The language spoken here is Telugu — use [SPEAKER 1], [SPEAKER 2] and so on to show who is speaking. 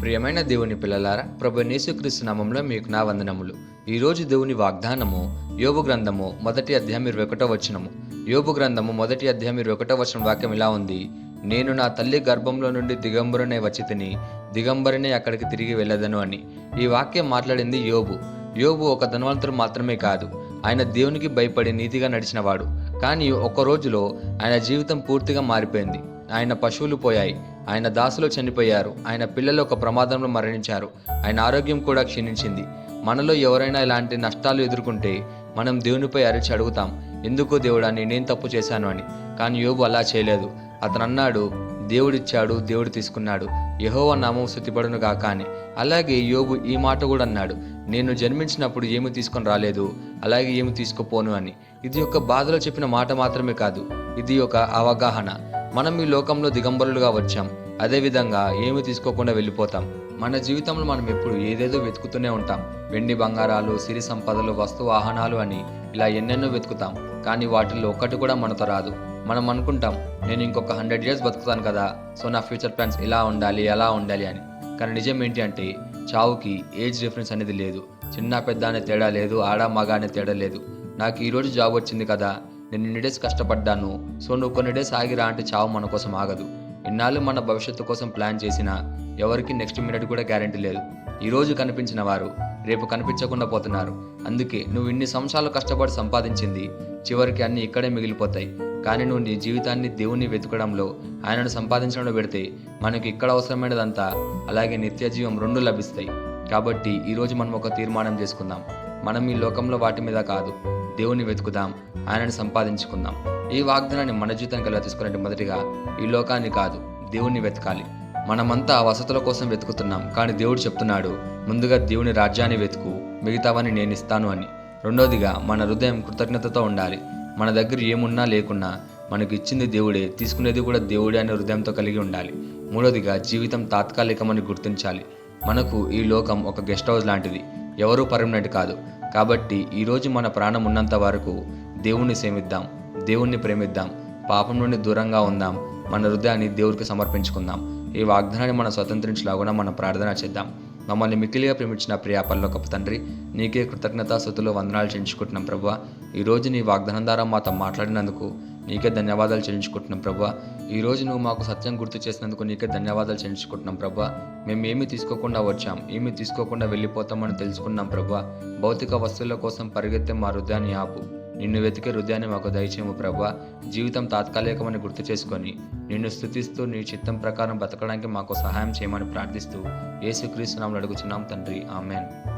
[SPEAKER 1] ప్రియమైన దేవుని పిల్లలారా ప్రభు నేసుక్రీస్తు నామంలో మీకు నా వందనములు. ఈరోజు దేవుని వాగ్దానము యోబు గ్రంథము మొదటి అధ్యాయం ఇరవై ఒకటో వచనము. యోబు గ్రంథము మొదటి అధ్యాయం ఇరవై ఒకటో వచనం వాక్యం ఇలా ఉంది. నేను నా తల్లి గర్భంలో నుండి దిగంబరునే వచ్చి తిని అక్కడికి తిరిగి వెళ్ళదను అని. ఈ వాక్యం మాట్లాడింది యోబు. యోబు ఒక ధనవంతుడు మాత్రమే కాదు ఆయన దేవునికి భయపడి నీతిగా నడిచినవాడు. కానీ ఒక్క రోజులో ఆయన జీవితం పూర్తిగా మారిపోయింది. ఆయన పశువులు పోయాయి. ఆయన దాసులు చనిపోయారు. ఆయన పిల్లలు ఒక ప్రమాదంలో మరణించారు. ఆయన ఆరోగ్యం కూడా క్షీణించింది. మనలో ఎవరైనా ఇలాంటి నష్టాలు ఎదుర్కొంటే మనం దేవునిపై అరిచి అడుగుతాం. ఎందుకు దేవుడా నేనేం తప్పు చేశాను అని. కానీ యోబు అలా చేయలేదు. అతను అన్నాడు దేవుడిచ్చాడు దేవుడు తీసుకున్నాడు. యహోవ నామం శుతిపడును గాక అని. అలాగే యోబు ఈ మాట కూడా అన్నాడు. నేను జన్మించినప్పుడు ఏమి తీసుకొని రాలేదు. అలాగే ఏమి తీసుకుపోను అని. ఇది ఒక బాధలో చెప్పిన మాట మాత్రమే కాదు. ఇది ఒక అవగాహన. మనం ఈ లోకంలో దిగంబరులుగా వచ్చాం. అదేవిధంగా ఏమి తీసుకోకుండా వెళ్ళిపోతాం. మన జీవితంలో మనం ఎప్పుడు ఏదేదో వెతుకుతూనే ఉంటాం. వెండి బంగారాలు సిరి సంపదలు వస్తు వాహనాలు అని ఇలా ఎన్నెన్నో వెతుకుతాం. కానీ వాటిల్లో ఒక్కటి కూడా మనతో రాదు. మనం అనుకుంటాం నేను ఇంకొక హండ్రెడ్ ఇయర్స్ బతుకుతాను కదా సో నా ఫ్యూచర్ ప్లాన్స్ ఇలా ఉండాలి ఎలా ఉండాలి అని. కానీ నిజం ఏంటి అంటే చావుకి ఏజ్ డిఫరెన్స్ అనేది లేదు. చిన్న పెద్ద అనే తేడా లేదు ఆడ మగ అనే తేడా లేదు. నాకు ఈరోజు జాబ్ వచ్చింది కదా నేను ఇన్ని డేస్ కష్టపడ్డాను. సో నువ్వు కొన్ని డేస్ ఆగిరా అంటే చావు మన కోసం ఆగదు. ఇన్నాళ్ళు మన భవిష్యత్తు కోసం ప్లాన్ చేసినా ఎవరికి నెక్స్ట్ మినిట్ కూడా గ్యారంటీ లేదు. ఈరోజు కనిపించిన వారు రేపు కనిపించకుండా పోతున్నారు. అందుకే నువ్వు ఇన్ని సంవత్సరాలు కష్టపడి సంపాదించింది చివరికి అన్ని ఇక్కడే మిగిలిపోతాయి. కానీ నువ్వు నీ జీవితాన్ని దేవుని వెతుకడంలో ఆయనను సంపాదించడంలో పెడితే మనకి ఇక్కడ అవసరమైనదంతా అలాగే నిత్య జీవం రెండు లభిస్తాయి. కాబట్టి ఈరోజు మనం ఒక తీర్మానం చేసుకుందాం. మనం ఈ లోకంలో వాటి మీద కాదు. దేవుని వెతుకుదాం ఆయనను సంపాదించుకుందాం. ఈ వాగ్దానాన్ని మన జీవితానికి ఎలా తీసుకున్నట్టు మొదటిగా ఈ లోకాన్ని కాదు దేవుణ్ణి వెతకాలి. మనమంతా వసతుల కోసం వెతుకుతున్నాం కానీ దేవుడు చెప్తున్నాడు ముందుగా దేవుని రాజ్యాన్ని వెతుకు మిగతావని నేను ఇస్తాను అని. రెండోదిగా మన హృదయం కృతజ్ఞతతో ఉండాలి. మన దగ్గర ఏమున్నా లేకున్నా మనకు ఇచ్చింది దేవుడే తీసుకునేది కూడా దేవుడే అనే హృదయంతో కలిగి ఉండాలి. మూడోదిగా జీవితం తాత్కాలికమని గుర్తించాలి. మనకు ఈ లోకం ఒక గెస్ట్ హౌస్ లాంటిది. ఎవరూ పర్మనెంట్ కాదు. కాబట్టి ఈరోజు మన ప్రాణం ఉన్నంత వరకు దేవుణ్ణి సేమిద్దాం దేవుణ్ణి ప్రేమిద్దాం పాపం నుండి దూరంగా ఉందాం మన హృదయాన్ని దేవుడికి సమర్పించుకుందాం. ఈ వాగ్దానాన్ని మనం స్వతంత్రించలాగున మనం ప్రార్థన చేద్దాం. మమ్మల్ని మిక్కిలిగా ప్రేమించిన ప్రియ పల్లొకపు తండ్రి నీకే కృతజ్ఞతా స్థుతులు వందనాలు చెంచుకుంటున్నాం ప్రభా ఈరోజు నీ వాగ్దానం ద్వారా మాతో మాట్లాడినందుకు నీకే ధన్యవాదాలు చెల్లించుకుంటున్నాం ప్రభా. ఈరోజు నువ్వు మాకు సత్యం గుర్తు చేసినందుకు నీకే ధన్యవాదాలు చెల్లించుకుంటున్నాం ప్రభా. మేము ఏమి తీసుకోకుండా వచ్చాం ఏమి తీసుకోకుండా వెళ్ళిపోతామని తెలుసుకున్నాం ప్రభా. భౌతిక వస్తువుల కోసం పరిగెత్తే మా హృదయాన్ని ఆపు. నిన్ను వెతికే హృదయాన్ని మాకు దయచేయము ప్రభా. జీవితం తాత్కాలికమని గుర్తు చేసుకొని నిన్ను స్థుతిస్తూ నీ చిత్తం ప్రకారం బతకడానికి మాకు సహాయం చేయమని ప్రార్థిస్తూ యేసుక్రీస్తు నామములో అడుగుచున్నాం తండ్రి. ఆమెన్.